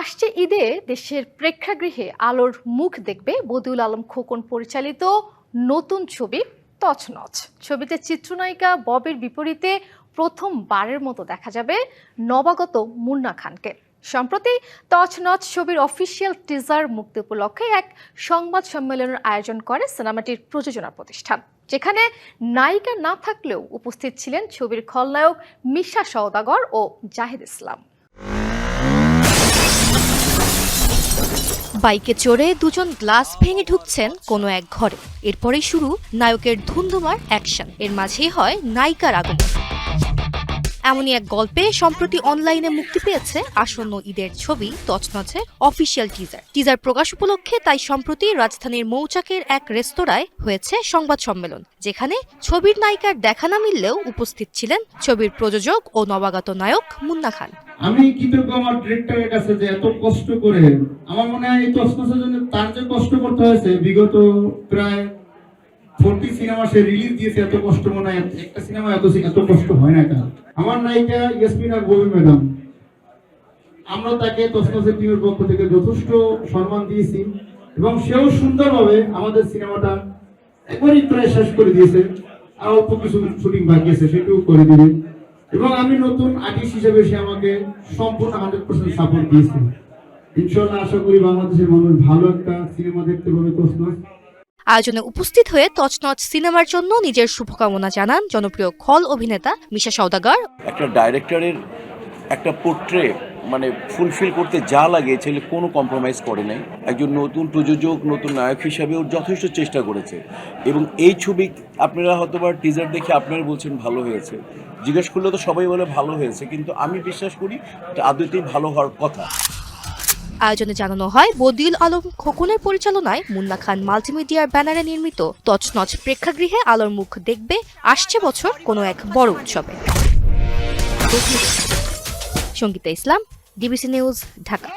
আসছে ঈদে দেশের প্রেক্ষাগৃহে আলোর মুখ দেখবে বদিউল আলম খোকন পরিচালিত নতুন ছবি তছনছ। ছবিতে চিত্রনায়িকা ববের বিপরীতে প্রথমবারের মতো দেখা যাবে নবাগত মুন্না খানকে। সম্প্রতি তছনছ ছবির অফিসিয়াল টিজার মুক্তি উপলক্ষে এক সংবাদ সম্মেলনের আয়োজন করে সিনেমাটির প্রযোজনা প্রতিষ্ঠান, যেখানে নায়িকা না থাকলেও উপস্থিত ছিলেন ছবির খলনায়ক মিশা সওদাগর ও জাহিদ ইসলাম। বাইকে চড়ে দুজন গ্লাস ভেঙে ঢুকছেন কোনো এক ঘরে। এরপরেই শুরু নায়কের ধুন্ধুমার অ্যাকশন। এর মাঝেই হয় নায়িকার আগমন। এমনই এক গল্পে সম্প্রতি অনলাইনে মুক্তি পেয়েছে আসন্ন ঈদের ছবি তছনছের অফিসিয়াল টিজার। টিজার প্রকাশ উপলক্ষে তাই সম্প্রতি রাজধানীর মৌচাকের এক রেস্তোরাঁয় হয়েছে সংবাদ সম্মেলন, যেখানে ছবির নায়িকার দেখা না মিললেও উপস্থিত ছিলেন ছবির প্রযোজক ও নবাগত নায়ক মুন্না খান। আমি কৃতজ্ঞ আমার ডিরেক্টরের কাছে যে এত কষ্ট করে, আমার মনে হয় এই তসমাসের জন্য তার যে কষ্ট করতে হয়েছে, বিগত প্রায় ফোরটি সিনেমা সে রিলিজ দিয়েছে, এত কষ্ট মনে হয় একটা সিনেমা এত এত কষ্ট হয় না তার আমার নায়িকা ম্যাডাম। আমরা তাকে টিমের পক্ষ থেকে যথেষ্ট সম্মান দিয়েছি এবং সেও সুন্দরভাবে আমাদের সিনেমাটা একবারই প্রায় শেষ করে দিয়েছে। আর অল্প কিছু শুটিং বাকি আছে, সেটাও করে দিবে। এবং আমি নতুন আর্টিস্ট হিসেবে সে আমাকে সম্পূর্ণ হান্ড্রেড পার্সেন্ট সাপোর্ট দিয়েছে। ইনশাল্লাহ আশা করি বাংলাদেশের মানুষ ভালো একটা সিনেমা দেখতে পাবে আয়োজনে উপস্থিত হয়ে তছনছ সিনেমার জন্য নিজের শুভকামনা জানান জনপ্রিয় খল অভিনেতা মিশা সওদাগর। একটা ডাইরেক্টরের একটা পোর্ট্রে মানে ফুলফিল করতে যা লাগে ছেলে কোনো কম্প্রোমাইজ করে নাই। একজন নতুন প্রযোজক, নতুন নায়ক হিসাবে ওর যথেষ্ট চেষ্টা করেছে। এবং এই ছবি আপনারা হয়তো বা টিজার দেখে আপনারা বলছেন ভালো হয়েছে। জিজ্ঞেস করলে তো সবাই বলে ভালো হয়েছে, কিন্তু আমি বিশ্বাস করি আদতেই ভালো হওয়ার কথা। আয়োজনে জানানো হয়, বদিউল আলম খোকনের পরিচালনায় মুন্না খান মাল্টিমিডিয়ার ব্যানারে নির্মিত তছনছ প্রেক্ষাগৃহে আলোর মুখ দেখবে, আসছে বছর কোনো এক বড় উৎসবে। Sangita Islam, DBC news, Dhaka.